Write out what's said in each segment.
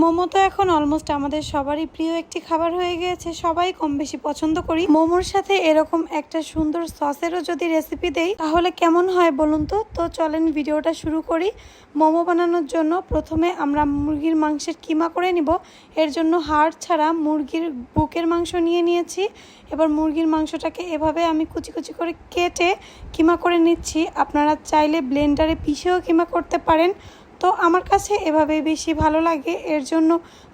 মোমো তো এখন অলমোস্ট আমাদের সবারই প্রিয় একটি খাবার হয়ে গিয়েছে, সবাই কম বেশি পছন্দ করি। মোমোর সাথে এরকম একটা সুন্দর সসেরও যদি রেসিপি দেই, তাহলে কেমন হয় বলুন তো? তো চলেন ভিডিওটা শুরু করি। মোমো বানানোর জন্য প্রথমে আমরা মুরগির মাংসের কিমা করে নিব। এর জন্য হাড় ছাড়া মুরগির বুকের মাংস নিয়ে নিয়েছি। এবার মুরগির মাংসটাকে এভাবে আমি কুচি কুচি করে কেটে কিমা করে নিচ্ছি। আপনারা চাইলে ব্লেন্ডারে পিষেও কিমা করতে পারেন। তো আমার কাছে এভাবে বেশি ভালো লাগে। এর জন্য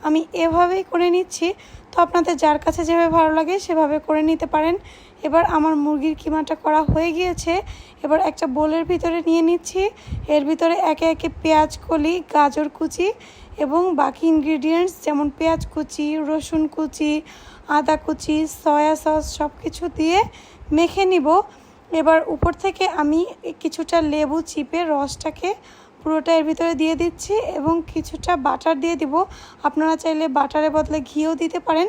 আমি এভাবেই করে নিচ্ছি। তো আপনাদের যার কাছে যেভাবে ভালো লাগে সেভাবে করে নিতে পারেন। এবার আমার মুরগির কিমাটা করা হয়ে গিয়েছে। এবার একটা বোলের ভিতরে নিয়ে নিচ্ছি। এর ভিতরে একে একে পেঁয়াজ, কলি, গাজর কুচি এবং বাকি ইনগ্রিডিয়েন্টস যেমন পেঁয়াজ কুচি, রসুন কুচি, আদা কুচি সয়া সস সব কিছু দিয়ে মেখে নিব। এবার উপর থেকে আমি কিছুটা লেবু, চিপে, রসটাকে পুরোটা এর ভিতরে দিয়ে দিচ্ছি এবং কিছুটা বাটার দিয়ে দিব। আপনারা চাইলে বাটারের বদলে ঘিও দিতে পারেন।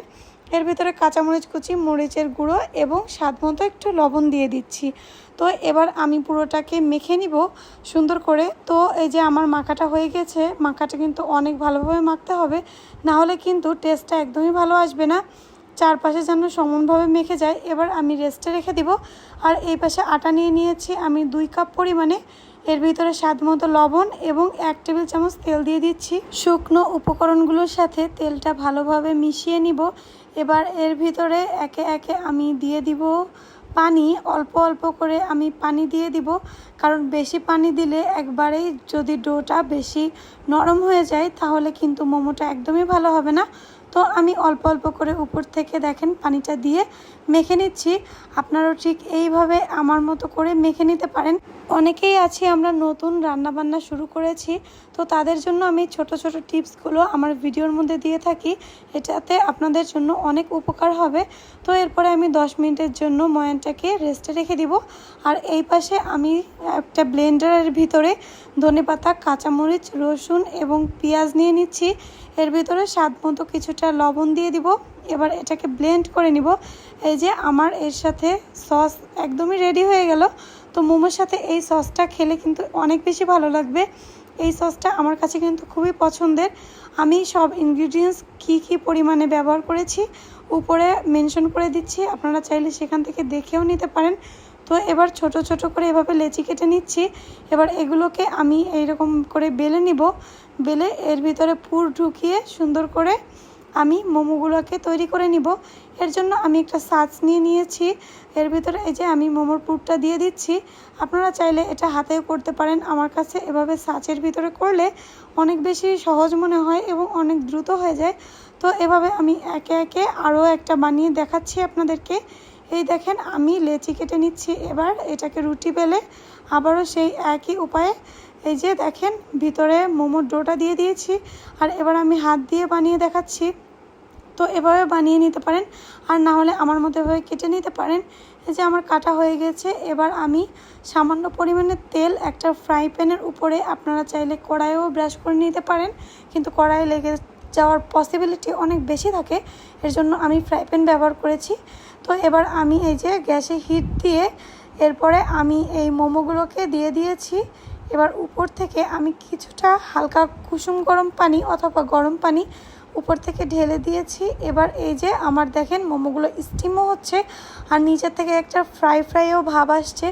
এর ভিতরে কাঁচামরিচ কুচি, মরিচের গুঁড়ো এবং স্বাদ মতো একটু লবণ দিয়ে দিচ্ছি। তো এবার আমি পুরোটাকে মেখে নিব সুন্দর করে। তো এই যে আমার মাখাটা হয়ে গেছে, মাখাটা কিন্তু অনেক ভালোভাবে মাখতে হবে। না হলে কিন্তু টেস্টটা একদমই ভালো আসবে না। চারপাশে যেন সমানভাবে মেখে যায়। এবার আমি রেস্টে রেখে দিব। আর এই পাশে আটা নিয়ে নিয়েছি আমি দুই কাপ পরিমাণে। এর ভিতরে স্বাদ মতো লবণ এবং এক টেবিল চামচ তেল দিয়ে দিচ্ছি। শুকনো উপকরণগুলোর সাথে তেলটা ভালোভাবে মিশিয়ে নিব। এবার এর ভিতরে একে একে আমি দিয়ে দিব পানি। অল্প অল্প করে আমি পানি দিয়ে দিব। কারণ বেশি পানি দিলে একবারেই যদি ডোটা বেশি নরম হয়ে যায়, তাহলে কিন্তু মোমোটা একদমই ভালো হবে না। তো আমি অল্প অল্প করে উপর থেকে দেখেন পানিটা দিয়ে মেখে নিচ্ছি। আপনারাও ঠিক এইভাবে আমার মতো করে মেখে নিতে পারেন। অনেকেই আছি, আমরা নতুন রান্নাবান্না শুরু করেছি। তো তাদের জন্য আমি ছোট ছোট টিপসগুলো আমার ভিডিওর মধ্যে দিয়ে থাকি। এটাতে আপনাদের জন্য অনেক উপকার হবে। তো এরপরে আমি 10 মিনিটের জন্য ময়ানটাকে রেস্টে রেখে দিব। আর এই পাশে আমি একটা ব্লেন্ডারের ভিতরে ধনেপাতা কাঁচামরিচ, রসুন এবং পেঁয়াজ নিয়ে নিচ্ছি। এর ভিতরে স্বাদ মতো কিছুটা লবণ দিয়ে দিব। এবার এটাকে ব্লেন্ড করে নিব। এই যে আমার এর সাথে সস একদমই রেডি হয়ে গেল। তো মোমোর সাথে এই সসটা খেলে কিন্তু অনেক বেশি ভালো লাগবে। এই সসটা আমার কাছে কিন্তু খুবই পছন্দের। আমি সব ইনগ্রিডিয়েন্টস কী কী পরিমাণে ব্যবহার করেছি, উপরে মেনশন করে দিচ্ছি, আপনারা চাইলে সেখান থেকে দেখেও নিতে পারেন। তো এবার ছোট ছোট করে এভাবে লেচি কেটে নিচ্ছি। এবার এগুলোকে আমি এইরকম করে বেলে নিব। বেলে এর ভিতরে পুর ঢুকিয়ে সুন্দর করে আমি মোমোগুলোকে তৈরি করে নিব। এর জন্য আমি একটা সাজ নিয়ে নিয়েছি। এর ভিতরে এই যে আমি মোমোর পুরটা দিয়ে দিচ্ছি। আপনারা চাইলে এটা হাতেও করতে পারেন। আমার কাছে এভাবে সাচের ভিতরে করলে অনেক বেশি সহজ মনে হয় এবং অনেক দ্রুত হয়ে যায়। তো এভাবে আমি একে একে আরও একটা বানিয়ে দেখাচ্ছি আপনাদেরকে। এই দেখেন, আমি লেচি কেটে নিচ্ছি। এবার এটাকে রুটি বেলে আবারও সেই একই উপায়ে এই যে দেখেন, ভিতরে মোমোর ডোটা দিয়ে দিয়েছি। আর এবার আমি হাত দিয়ে বানিয়ে দেখাচ্ছি। তো এভাবে বানিয়ে নিতে পারেন। আর না হলে আমার মতো এভাবে কেটে নিতে পারেন। এই যে আমার কাটা হয়ে গেছে, এবার আমি সামান্য পরিমাণে তেল একটা ফ্রাই প্যানের উপরে আপনারা চাইলে কড়াইও ব্রাশ করে নিতে পারেন। কিন্তু কড়াই লেগে যাওয়ার পসিবিলিটি অনেক বেশি থাকে। এর জন্য আমি ফ্রাই প্যান ব্যবহার করেছি। তো এবার আমি এই যে গ্যাসে হিট দিয়ে এরপরে আমি এই মোমোগুলোকে দিয়ে দিয়েছি। এবার উপর থেকে আমি কিছুটা হালকা কুসুম গরম পানি অথবা গরম পানি উপর থেকে ঢেলে দিয়েছি। এবার এই যে আমার দেখেন মোমোগুলো স্টিমও হচ্ছে আর নিচের থেকে একটা ফ্রাই ফ্রাইও ভাব আসছে।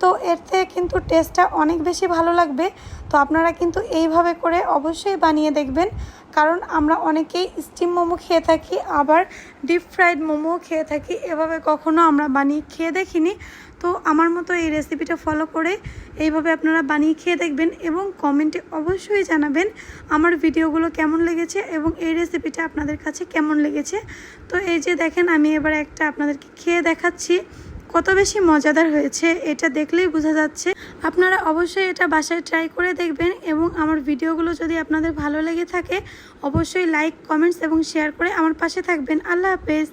তো এর থেকে কিন্তু টেস্টটা অনেক বেশি ভালো লাগবে। তো আপনারা কিন্তু এইভাবে করে অবশ্যই বানিয়ে দেখবেন। কারণ আমরা অনেকেই স্টিম মোমো খেয়ে থাকি, আবার ডিপ ফ্রাইড মোমোও খেয়ে থাকি। এভাবে কখনো আমরা বানিয়ে খেয়ে দেখিনি। তো আমার মতো এই রেসিপিটা ফলো করে এইভাবে আপনারা বানিয়ে খেয়ে দেখবেন এবং কমেন্টে অবশ্যই জানাবেন আমার ভিডিওগুলো কেমন লেগেছে এবং এই রেসিপিটা আপনাদের কাছে কেমন লেগেছে। তো এই যে দেখেন, আমি এবার একটা আপনাদেরকে খেয়ে দেখাচ্ছি। কত বেশি মজাদার হয়েছে, এটা দেখলেই বোঝা যাচ্ছে। আপনারা অবশ্যই এটা বাসায় ট্রাই করে দেখবেন এবং আমার ভিডিওগুলো যদি আপনাদের ভালো লেগে থাকে, অবশ্যই লাইক কমেন্টস এবং শেয়ার করে আমার পাশে থাকবেন। আল্লাহ হাফেজ।